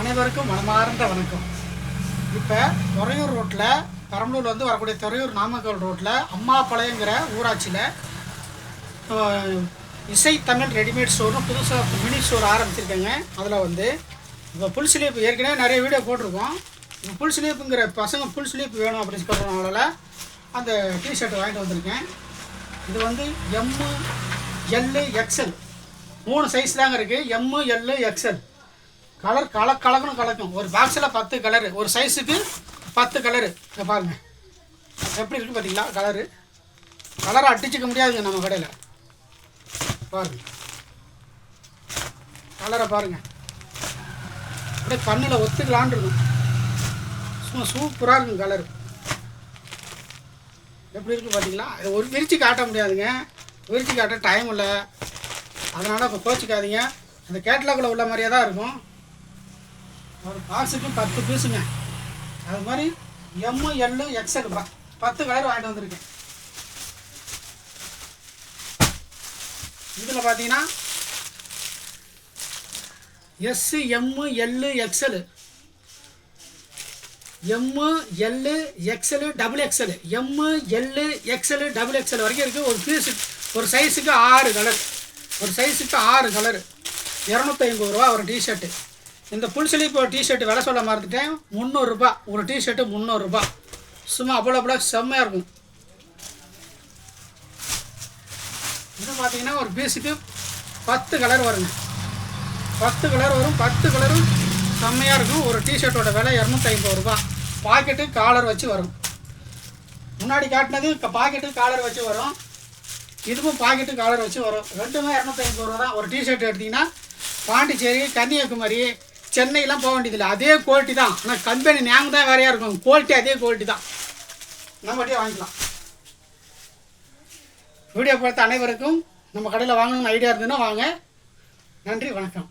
அனைவருக்கும் மனமார்ந்த வணக்கம். இப்போ துறையூர் ரோட்டில் பெரம்பலூர்லேருந்து வரக்கூடிய துறையூர் நாமக்கல் ரோட்டில் அம்மாபாளையங்கிற ஊராட்சியில் இசை தமிழ் ரெடிமேட் ஸ்டோர்னு புதுசாக மினி ஸ்டோர் ஆரம்பிச்சிருக்கேங்க. அதில் வந்து இப்போ புல் ஸ்லீப் ஏற்கனவே நிறைய வீடியோ போட்டிருக்கோம். இப்போ புல் ஸ்லீப்புங்கிற பசங்க புல் ஸ்லீப் வேணும் அப்படின்னு சொல்கிறனால அந்த டிஷர்ட் வாங்கிட்டு வந்திருக்கேன். இது வந்து எம்மு எல்லு எக்ஸல் மூணு சைஸ் தாங்க இருக்குது எம்மு எல்லு எக்ஸல் கலர் கல கலக்கணும் கலக்கும் ஒரு பாக்ஸில் பத்து கலரு ஒரு சைஸுக்கு பத்து கலரு இங்கே பாருங்கள் எப்படி இருக்குது பார்த்தீங்களா? கலரு கலரை அடிச்சுக்க முடியாதுங்க நம்ம கடையில். பாருங்கள் கலரை பாருங்கள் அப்படியே கண்ணில் ஒத்துக்கலான் இருக்கும். சும்மா சூப்பராக இருக்கும் கலரு எப்படி இருக்குது பார்த்தீங்களா? ஒரு விரிச்சு காட்ட முடியாதுங்க. விரிச்சு காட்ட டைம் இல்லை. அதனால் இப்போ கோச்சிக்காதீங்க. அந்த கேட்லாகில் உள்ள மாதிரியே தான் இருக்கும். ஒரு பாக்ஸுக்கு பத்து பீஸுங்க. அது மாதிரி எம்மு எல்லு எக்ஸல் ப பத்து கலர் வாங்கிட்டு வந்திருக்கேன். இதில் பார்த்தீங்கன்னா S M L XL M L XL double XL M L XL double XL வரைக்கும் இருக்குது ஒரு பீஸு ஒரு சைஸுக்கு ஆறு கலர் ஒரு சைஸுக்கு ஆறு கலரு இரநூத்தி ஐம்பது ரூபா ஒரு டிஷர்ட்டு இந்த புல் ஸ்லீப் டிஷர்ட் விலை சொல்ல மறந்துட்டேன். முந்நூறுரூபா ஒரு டிஷர்ட்டு முந்நூறுரூபா சும்மா அவ்வளோ அவ்வளோ செம்மையாக இருக்கும். இது பார்த்தீங்கன்னா ஒரு பீஸுக்கு பத்து கலர் வருங்க. பத்து கலர் வரும். பத்து கலரும் செம்மையாக இருக்கும். ஒரு டிஷர்ட்டோட விலை இரநூத்தி ஐம்பது ரூபா பாக்கெட்டு காலர் வச்சு வரும். முன்னாடி காட்டினது பாக்கெட்டு காலர் வச்சு வரும். இதுவும் பாக்கெட்டு காலர் வச்சு வரும். ரெண்டுமே இரநூத்தி ஐம்பது ரூபா தான். ஒரு டிஷர்ட் எடுத்திங்கன்னா பாண்டிச்சேரி கன்னியாகுமரி சென்னையெல்லாம் போக வேண்டியதில்லை. அதே குவாலிட்டி தான். ஆனால் கம்பெனி நேம் தான் வேறையாக இருக்கும். குவாலிட்டி அதே குவாலிட்டி தான். நம்மகிட்டே வாங்கிக்கலாம். வீடியோ பார்த்த அனைவருக்கும் நம்ம கடையில் வாங்கணும்னு ஐடியா இருந்ததுன்னா வாங்க. நன்றி வணக்கம்.